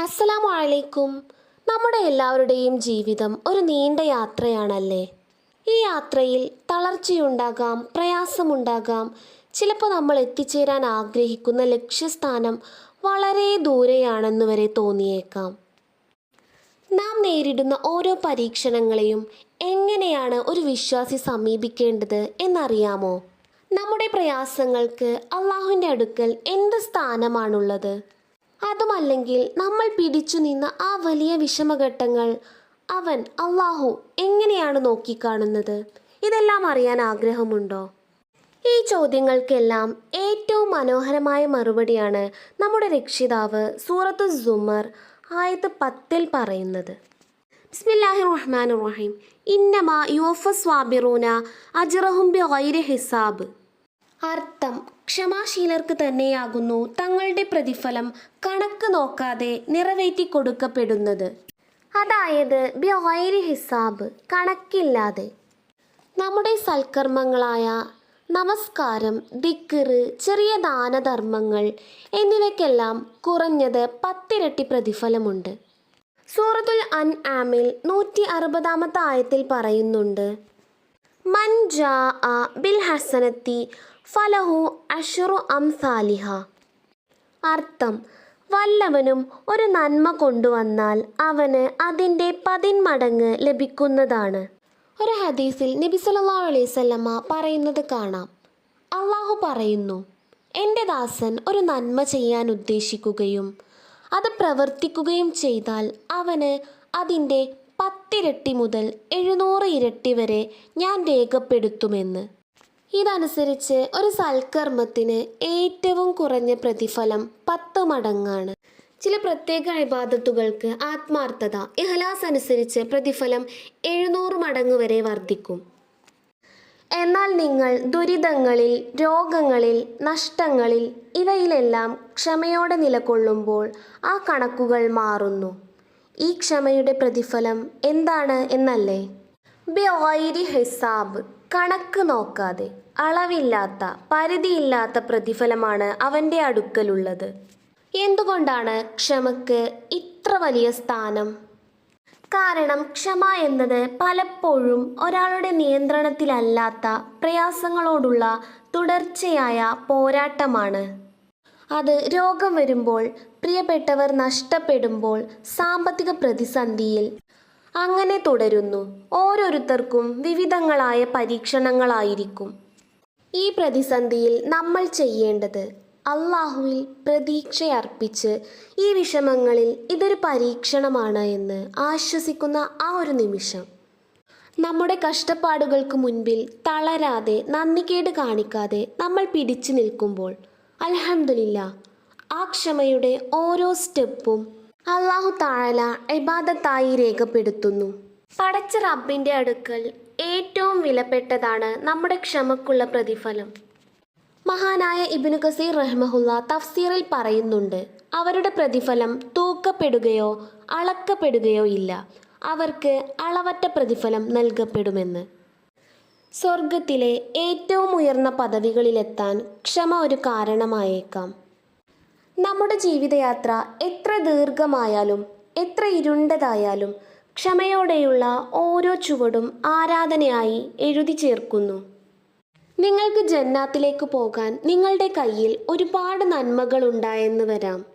അസ്സലാമു അലൈക്കും. നമ്മുടെ എല്ലാവരുടെയും ജീവിതം ഒരു നീണ്ട യാത്രയാണല്ലേ? ഈ യാത്രയിൽ തളർച്ചയുണ്ടാകാം പ്രയാസമുണ്ടാകാം. ചിലപ്പോൾ നമ്മൾ എത്തിച്ചേരാൻ ആഗ്രഹിക്കുന്ന ലക്ഷ്യസ്ഥാനം വളരെ ദൂരെയാണെന്ന് വരെ തോന്നിയേക്കാം. നാം നേരിടുന്ന ഓരോ പരീക്ഷണങ്ങളെയും എങ്ങനെയാണ് ഒരു വിശ്വാസി സമീപിക്കേണ്ടത് എന്നറിയാമോ? നമ്മുടെ പ്രയാസങ്ങൾക്ക് അള്ളാഹുവിന്റെ അടുക്കൽ എന്ത് സ്ഥാനമാണുള്ളത്? അതുമല്ലെങ്കിൽ നമ്മൾ പിടിച്ചു നിന്ന ആ വലിയ വിഷമഘട്ടങ്ങൾ അവൻ അള്ളാഹു എങ്ങനെയാണ് നോക്കിക്കാണുന്നത്? ഇതെല്ലാം അറിയാൻ ആഗ്രഹമുണ്ടോ? ഈ ചോദ്യങ്ങൾക്കെല്ലാം ഏറ്റവും മനോഹരമായ മറുപടിയാണ് നമ്മുടെ രക്ഷിതാവ് സൂറത്ത് സുമർ ആയത് പത്തിൽ പറയുന്നത്. ബിസ്മില്ലാഹി റഹ്മാൻ റഹീം. ഇന്നമ യുവഫ സ്വാബിറൂന അജ്റഹും ബി ഹിസാബ്. അർത്ഥം ക്ഷമാശീലർക്ക് തന്നെയാകുന്നു തങ്ങളുടെ പ്രതിഫലം കണക്ക് നോക്കാതെ നിറവേറ്റി കൊടുക്കപ്പെടുന്നത്. അതായത് ബി ഹിസാബ് കണക്കില്ലാതെ. നമ്മുടെ സൽക്കർമ്മങ്ങളായ നമസ്കാരം ദിക്കറ് ചെറിയ ദാനധർമ്മങ്ങൾ എന്നിവയ്ക്കെല്ലാം കുറഞ്ഞത് പത്തിരട്ടി പ്രതിഫലമുണ്ട്. സൂറത്തുൽ അൻ ആമിൽ നൂറ്റി അറുപതാമത്തെ ആയത്തിൽ പറയുന്നുണ്ട് മൻ ബിൽ ഹസനത്തി ഫലഹു അഷറു അംസാലിഹ. അർത്ഥം വല്ലവനും ഒരു നന്മ കൊണ്ടുവന്നാൽ അവന് അതിന്റെ പതിന്മടങ്ങ് ലഭിക്കുന്നതാണ്. ഒരു ഹദീസിൽ നബി സല്ലല്ലാഹു അലൈഹി വസല്ലമ പറയുന്നത് കാണാം. അള്ളാഹു പറയുന്നു എന്റെ ദാസൻ ഒരു നന്മ ചെയ്യാൻ ഉദ്ദേശിക്കുകയും അത് പ്രവർത്തിക്കുകയും ചെയ്താൽ അവന് അതിന്റെ പത്തിരട്ടി മുതൽ എഴുന്നൂറ് ഇരട്ടി വരെ ഞാൻ രേഖപ്പെടുത്തുമെന്ന്. ഇതനുസരിച്ച് ഒരു സൽക്കർമ്മത്തിന് ഏറ്റവും കുറഞ്ഞ പ്രതിഫലം പത്ത് മടങ്ങാണ്. ചില പ്രത്യേക ഇബാദത്തുകൾക്ക് ആത്മാർത്ഥത ഇഹ്ലാസ് അനുസരിച്ച് പ്രതിഫലം എഴുന്നൂറ് മടങ്ങ് വരെ വർദ്ധിക്കും. എന്നാൽ നിങ്ങൾ ദുരിതങ്ങളിൽ രോഗങ്ങളിൽ നഷ്ടങ്ങളിൽ ഇവയിലെല്ലാം ക്ഷമയോടെ നിലകൊള്ളുമ്പോൾ ആ കണക്കുകൾ മാറുന്നു. ഈ ക്ഷമയുടെ പ്രതിഫലം എന്താണ് എന്നല്ലേ? ബിയോയിരി ഹിസാബ് കണക്ക് നോക്കാതെ അളവില്ലാത്ത പരിധിയില്ലാത്ത പ്രതിഫലമാണ് അവന്റെ അടുക്കലുള്ളത്. എന്തുകൊണ്ടാണ് ക്ഷമക്ക് ഇത്ര വലിയ സ്ഥാനം? കാരണം ക്ഷമ എന്നത് പലപ്പോഴും ഒരാളുടെ നിയന്ത്രണത്തിലല്ലാത്ത പ്രയാസങ്ങളോടുള്ള തുടർച്ചയായ പോരാട്ടമാണ്. അത് രോഗം വരുമ്പോൾ പ്രിയപ്പെട്ടവർ നഷ്ടപ്പെടുമ്പോൾ സാമ്പത്തിക പ്രതിസന്ധിയിൽ അങ്ങനെ തുടരുന്നു. ഓരോരുത്തർക്കും വിവിധങ്ങളായ പരീക്ഷണങ്ങളായിരിക്കും. ഈ പ്രതിസന്ധിയിൽ നമ്മൾ ചെയ്യേണ്ടത് അള്ളാഹുവിൽ പ്രതീക്ഷയർപ്പിച്ച് ഈ വിഷമങ്ങളിൽ ഇതൊരു പരീക്ഷണമാണ് എന്ന് ആശ്വസിക്കുന്ന ആ ഒരു നിമിഷം. നമ്മുടെ കഷ്ടപ്പാടുകൾക്ക് മുൻപിൽ തളരാതെ നന്ദികേട് കാണിക്കാതെ നമ്മൾ പിടിച്ചു നിൽക്കുമ്പോൾ അൽഹംദുലില്ല ആ ക്ഷമയുടെ ഓരോ സ്റ്റെപ്പും അള്ളാഹു താഴല ഇബാദത്തായി രേഖപ്പെടുത്തുന്നു. പടച്ച റബ്ബിന്റെ അടുക്കൽ ഏറ്റവും വിലപ്പെട്ടതാണ് നമ്മുടെ ക്ഷമക്കുള്ള പ്രതിഫലം. മഹാനായ ഇബിനു കസീർ റഹ്മഹുല്ല തഫ്സീറിൽ പറയുന്നുണ്ട് അവരുടെ പ്രതിഫലം തൂക്കപ്പെടുകയോ അളക്കപ്പെടുകയോ ഇല്ല. അവർക്ക് അളവറ്റ പ്രതിഫലം നൽകപ്പെടുമെന്ന്. സ്വർഗത്തിലെ ഏറ്റവും ഉയർന്ന പദവികളിലെത്താൻ ക്ഷമ ഒരു കാരണമായേക്കാം. നമ്മുടെ ജീവിതയാത്ര എത്ര ദീർഘമായാലും എത്ര ഇരുണ്ടതായാലും ക്ഷമയോടെയുള്ള ഓരോ ചുവടും ആരാധനയായി എഴുതി ചേർക്കുന്നു. നിങ്ങൾക്ക് ജന്നാത്തിലേക്ക് പോകാൻ നിങ്ങളുടെ കയ്യിൽ ഒരുപാട് നന്മകൾ ഉണ്ടായെന്ന് വരാം.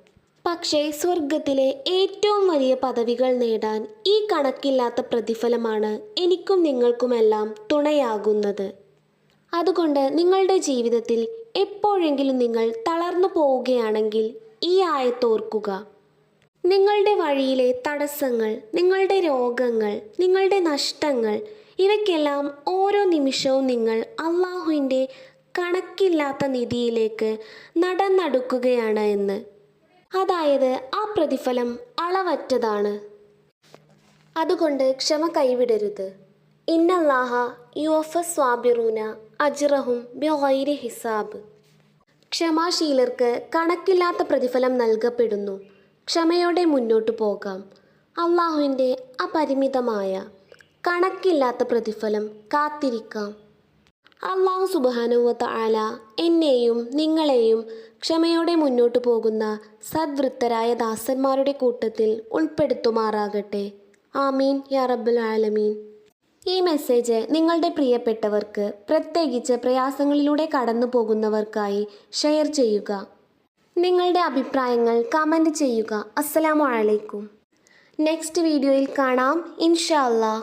പക്ഷേ സ്വർഗത്തിലെ ഏറ്റവും വലിയ പദവികൾ നേടാൻ ഈ കണക്കില്ലാത്ത പ്രതിഫലമാണ് എനിക്കും നിങ്ങൾക്കുമെല്ലാം തുണയാകുന്നത്. അതുകൊണ്ട് നിങ്ങളുടെ ജീവിതത്തിൽ എപ്പോഴെങ്കിലും നിങ്ങൾ തളർന്നു പോവുകയാണെങ്കിൽ ഈ ആയത്തോർക്കുക. നിങ്ങളുടെ വഴിയിലെ തടസ്സങ്ങൾ നിങ്ങളുടെ രോഗങ്ങൾ നിങ്ങളുടെ നഷ്ടങ്ങൾ ഇവയ്ക്കെല്ലാം ഓരോ നിമിഷവും നിങ്ങൾ അള്ളാഹുവിന്റെ കണക്കില്ലാത്ത നിധിയിലേക്ക് നടന്നടുക്കുകയാണ് എന്ന്. അതായത് ആ പ്രതിഫലം അളവറ്റതാണ്. അതുകൊണ്ട് ക്ഷമ കൈവിടരുത്. ഇന്നല്ലാഹ യുവഫ സ്വാബിറൂന അജിറഹും ബിഗൈരി ഹിസാബ്. ക്ഷമാശീലർക്ക് കണക്കില്ലാത്ത പ്രതിഫലം നൽകപ്പെടുന്നു. ക്ഷമയോടെ മുന്നോട്ടു പോകാം. അള്ളാഹുവിന്റെ അപരിമിതമായ കണക്കില്ലാത്ത പ്രതിഫലം കാത്തിരിക്കാം. അള്ളാഹു സുബാനുവത്ത ആല എന്നെയും നിങ്ങളെയും ക്ഷമയോടെ മുന്നോട്ടു പോകുന്ന സദ്വൃത്തരായ ദാസന്മാരുടെ കൂട്ടത്തിൽ ഉൾപ്പെടുത്തുമാറാകട്ടെ. ആമീൻ. യാ ആലമീൻ. ഈ മെസ്സേജ് നിങ്ങളുടെ പ്രിയപ്പെട്ടവർക്ക് പ്രത്യേകിച്ച് പ്രയാസങ്ങളിലൂടെ കടന്നു പോകുന്നവർക്കായി ഷെയർ ചെയ്യുക. നിങ്ങളുടെ അഭിപ്രായങ്ങൾ കമന്റ് ചെയ്യുക. അസ്സലാമു അലൈക്കും. നെക്സ്റ്റ് വീഡിയോയിൽ കാണാം. ഇൻഷാ അല്ലാ